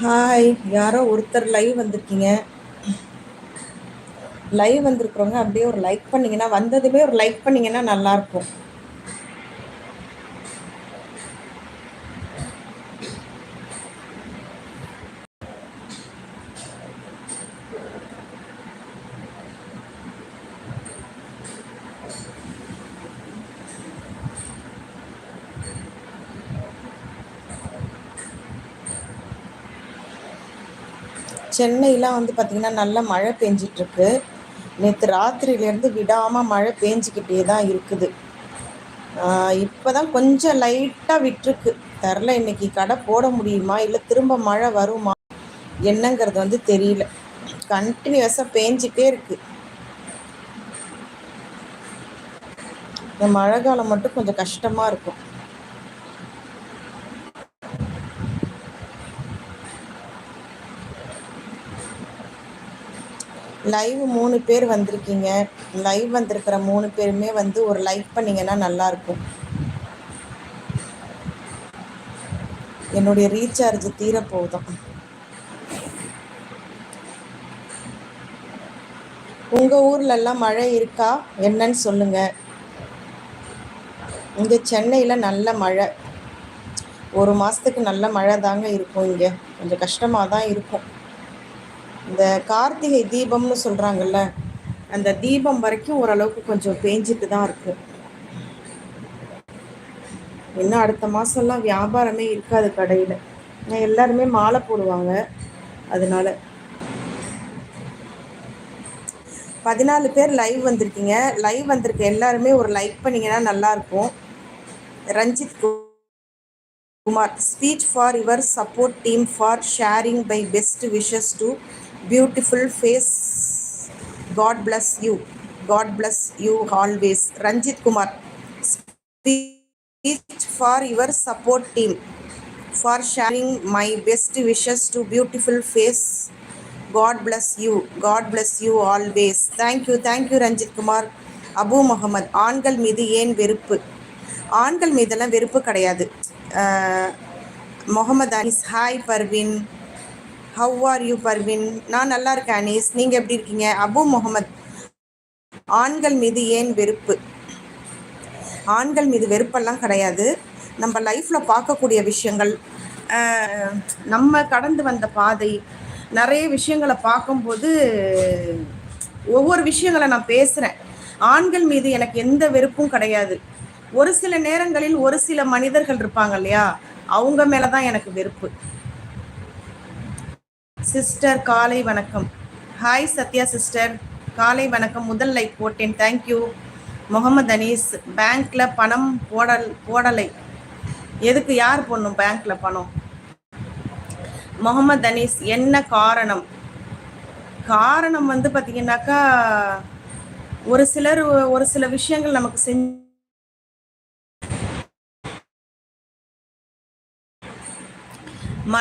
Hi யாரோ ஒருத்தர் live வந்திருக்கீங்க. லைவ் வந்திருக்கிறவங்க அப்படியே ஒரு லைக் பண்ணீங்கன்னா வந்ததுமே ஒரு லைக் பண்ணீங்கன்னா நல்லா சென்னையெலாம் வந்து பார்த்திங்கன்னா நல்ல மழை பெஞ்சிட்ருக்கு. நேற்று ராத்திரியிலேருந்து விடாமல் மழை பெஞ்சிக்கிட்டே தான் இருக்குது. இப்போ தான் கொஞ்சம் லைட்டாக விட்டுருக்கு தெரில இன்றைக்கி கடை போட முடியுமா? இல்லை திரும்ப மழை வருமா? என்னங்கிறது வந்து தெரியல. கண்டினியூஸாக பேஞ்சிட்டே இருக்குது இந்த மழை காலம் மட்டும் கொஞ்சம் கஷ்டமாக இருக்கும். லைவ் மூணு பேர் வந்திருக்கீங்க. லைவ் வந்திருக்கிற மூணு பேருமே வந்து ஒரு லைக் பண்ணிங்கன்னா நல்லாயிருக்கும் என்னுடைய ரீசார்ஜ் தீரப்போதும் உங்கள் ஊர்லெல்லாம் மழை இருக்கா? என்னன்னு சொல்லுங்கள் இங்கே சென்னையில் நல்ல மழை. ஒரு மாதத்துக்கு நல்ல மழை தாங்க இருக்கும் இங்கே. கொஞ்சம் கஷ்டமாக தான் இருக்கும். இந்த கார்த்திகை தீபம்னு சொல்கிறாங்கல்ல அந்த தீபம் வரைக்கும் ஓரளவுக்கு கொஞ்சம் பேஞ்சிட்டு தான் இருக்குது இன்னும் அடுத்த மாதம்லாம் வியாபாரமே இருக்காது கடையில். எல்லாருமே மாலை போடுவாங்க. அதனால பதினாலு பேர் லைவ் வந்திருக்கீங்க. லைவ் வந்திருக்க எல்லாருமே ஒரு லைக் பண்ணிங்கன்னா நல்லாயிருக்கும் Ranjith Kumar speech for your support team for sharing bye best wishes to beautiful face god bless you god bless you always Ranjith Kumar speech for your support team for sharing my best wishes to beautiful face god bless you god bless you always thank you thank you Ranjith Kumar Abu Mohammed ஆண்கள் மீது ஏன் வெறுப்பு? ஆண்கள் மீதெல்லாம் வெறுப்பு கிடையாது. Mohammed Anis hi Parveen how are you Parveen நான் நல்லா இருக்கேன் அனீஸ் நீங்கள் எப்படி இருக்கீங்க? அபு முகமது. ஆண்கள் மீது ஏன் வெறுப்பு? ஆண்கள் மீது வெறுப்பெல்லாம் கிடையாது. நம்ம லைஃப்பில் பார்க்கக்கூடிய விஷயங்கள் நம்ம கடந்து வந்த பாதை நிறைய விஷயங்களை பார்க்கும்போது ஒவ்வொரு விஷயங்களை நான் பேசுகிறேன் ஆண்கள் மீது எனக்கு எந்த வெறுப்பும் கிடையாது. ஒரு சில நேரங்களில் ஒரு சில மனிதர்கள் இருப்பாங்க இல்லையா? அவங்க மேலே தான் எனக்கு வெறுப்பு. சிஸ்டர் காலை வணக்கம். ஹாய் சத்யா சிஸ்டர் காலை வணக்கம். முதல் லைக் போட்டேன். தேங்க்யூ முகமது அனீஸ் பேங்க்ல பணம் போடல் போடலை. எதுக்கு யார் போடணும் பேங்க்ல பணம்? முகமது அனீஸ் என்ன காரணம்? காரணம் வந்து பார்த்தீங்கன்னாக்கா ஒரு சிலர் ஒரு சில விஷயங்கள் நமக்கு செஞ்சு ம